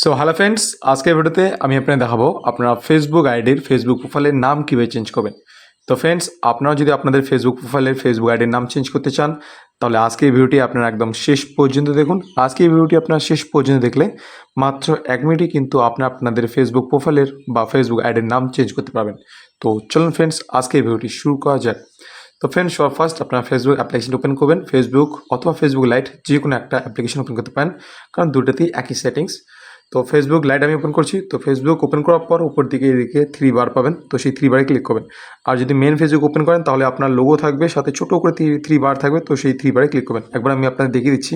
So hello friends আজকের ভিডিওতে আমি আপনাকে দেখাবো আপনারা ফেসবুক আইডির ফেসবুক প্রোফাইলের নাম কীভাবে চেঞ্জ করবেন। তো ফ্রেন্ডস আপনারা যদি আপনাদের ফেসবুক প্রোফাইলের ফেসবুক আইডির নাম চেঞ্জ করতে চান, তাহলে আজকে এই ভিডিওটি আপনারা একদম শেষ পর্যন্ত দেখুন। আজকে এই ভিডিওটি আপনারা শেষ পর্যন্ত দেখলে মাত্র এক মিনিটে কিন্তু আপনি আপনাদের ফেসবুক প্রোফাইলের বা ফেসবুক আইডির নাম চেঞ্জ করতে পারবেন। তো চলুন ফ্রেন্ডস আজকে এই ভিডিওটি শুরু করা যাক। তো ফ্রেন্ডস সবার ফার্স্ট আপনার ফেসবুক অ্যাপ্লিকেশন ওপেন করবেন। ফেসবুক অথবা ফেসবুক লাইট যে কোনো একটা অ্যাপ্লিকেশন ওপেন করতে পারেন। কারণ দুটোতেই একই সেটিংস তো ফেসবুক লাইট আমি ওপেন করছি। তো ফেসবুক ওপেন করার পর উপর দিকে এদিকে থ্রি বার পাবেন। তো সেই থ্রি বারে ক্লিক করবেন। আর যদি মেন ফেসবুক ওপেন করেন, তাহলে আপনার লোগো থাকবে, সাথে ছোটো করে থ্রি বার থাকবে। তো সেই থ্রি বারে ক্লিক করবেন। একবার আমি আপনাদের দেখিয়ে দিচ্ছি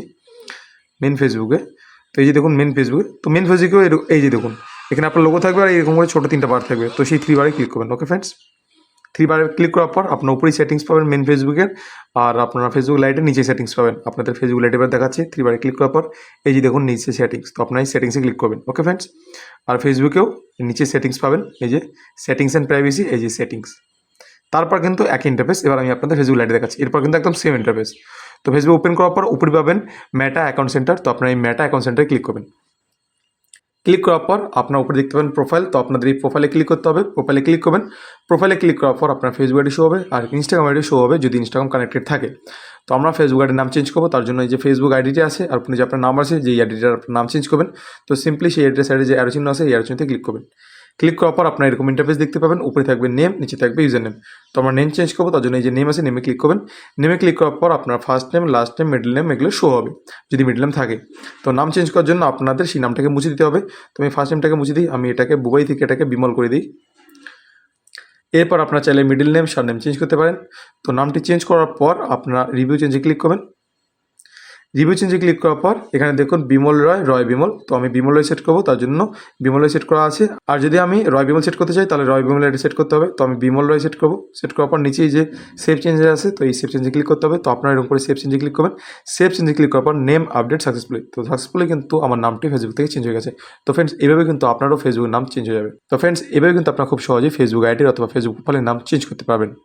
মেন ফেসবুকে তো এই যে দেখুন মেন ফেসবুকে তো মেন ফেসবুকেও এই যে দেখুন, এখানে আপনার লোগো থাকবে আর এরকম করে ছোটো তিনটা বার থাকবে। তো সেই থ্রি বারে ক্লিক করবেন। ওকে ফ্রেন্ডস থ্রি বারে ক্লিক করার পর আপনার উপরেই সেটিংস পাবেন মেন ফেসবুকের আর আপনারা ফেসবুক লাইটের নিচে সেটিংস পাবেন। আপনাদের ফেসবুক লাইটে এবার দেখাচ্ছি থ্রি বারে ক্লিক করার পর এই যে দেখুন নিচে সেটিংস তো আপনার এই সেটিংসে ক্লিক করবেন। ওকে ফ্রেন্ডস আর ফেসবুকেও নিচে সেটিংস পাবেন, এই যে সেটিংস অ্যান্ড প্রাইভেসি এই যে সেটিংস তারপর কিন্তু এক ইন্টারফেস এবার আমি আপনাদের ফেসবুক লাইটে দেখাচ্ছি। এরপর কিন্তু একদম সেম ইন্টারফেস তো ফেসবুক ওপেন করার পর উপরে পাবেন ম্যাটা অ্যাকাউন্ট সেন্টার তো আপনার এই ম্যাটা অ্যাকাউন্ট সেন্টারে ক্লিক করবেন। ক্লিক করার পর আপনার উপরে দেখতে পাবেন প্রোফাইল তো আপনাদের এই প্রোফাইলে ক্লিক করতে হবে। প্রোফাইলে ক্লিক করবেন। প্রোফাইলে ক্লিক করার পর আপনার ফেসবুক আইডি শো হবে আর ইনস্টাগ্রাম আইডি শো হবে যদি ইনস্টাগ্রাম কানেক্টেড থাকে। তো আমরা ফেসবুক আইডির নাম চেঞ্জ করব, তার জন্য এই যে ফেসবুক আইডিটি আছে আর আপনি যে আপনার নাম আছে, যেই আইডিটার আপনার নাম চেঞ্জ করবেন। তো সিম্পলি সেই অ্যাড্রেস আইডি যে অ্যারোচিহ্ন আছে, এই অ্যারোচিহ্নতে ক্লিক করবেন। ক্লিক করার পর আপনার এরকম ইন্টারফেস দেখতে পাবেন। উপরে থাকবে নেম নিচে থাকবে ইউজার নেম তো আমরা নেম চেঞ্জ করব, তার জন্য এই যে নেম আছে নেমে ক্লিক করবেন। নেমে ক্লিক করার পর আপনার first name last name middle name এগুলো শো হবে, যদি মিডল নেম থাকে। তো নাম চেঞ্জ করার জন্য আপনাদের সেই নামটাকে মুছে দিতে হবে। তো আমি ফার্স্ট নেমটাকে মুছে দিই, আমি এটাকে বুবাই থেকে এটাকে বিমল করে দিই। এরপর আপনার চাইলে middle name surname change করতে পারেন। তো নামটি চেঞ্জ করার পর আপনার রিভিউ চেঞ্জে ক্লিক করবেন। রিভিউ চেঞ্জে ক্লিক করার পর, এখানে দেখুন বিমল রয় রয় বিমল। তো আমি বিমল রয় সেট করব, তার জন্য বিমল রয় সেট করা আছে। আর যদি আমি রয় বিমল সেট করতে চাই, তাহলে রয় বিমল এটা সেট করতে হবে। তো আমি বিমল রয় সেট করব। সেট করার পর নিচেই যে সেভ চেঞ্জে আছে, তো এই সেভ চেঞ্জে ক্লিক করতে হবে। তো আপনারা এরকম করে সেভ চেঞ্জে ক্লিক করবেন। সেভ চেঞ্জে ক্লিক করার পর নেম আপডেট সাকসেসফুলি তো সাকসেসফুলি কিন্তু আমার নামটি ফেসবুক থেকে চেঞ্জ হয়ে গেছে। তো ফ্রেন্ডস এভাবে কিন্তু আপনারও ফেসবুক নাম চেঞ্জ হয়ে যাবে। তো ফ্রেন্ডস এভাবে কিন্তু আপনার খুব সহজেই ফেসবুক আইডির অথবা ফেসবুক প্রোফাইলের নাম চেঞ্জ করতে পারবেন।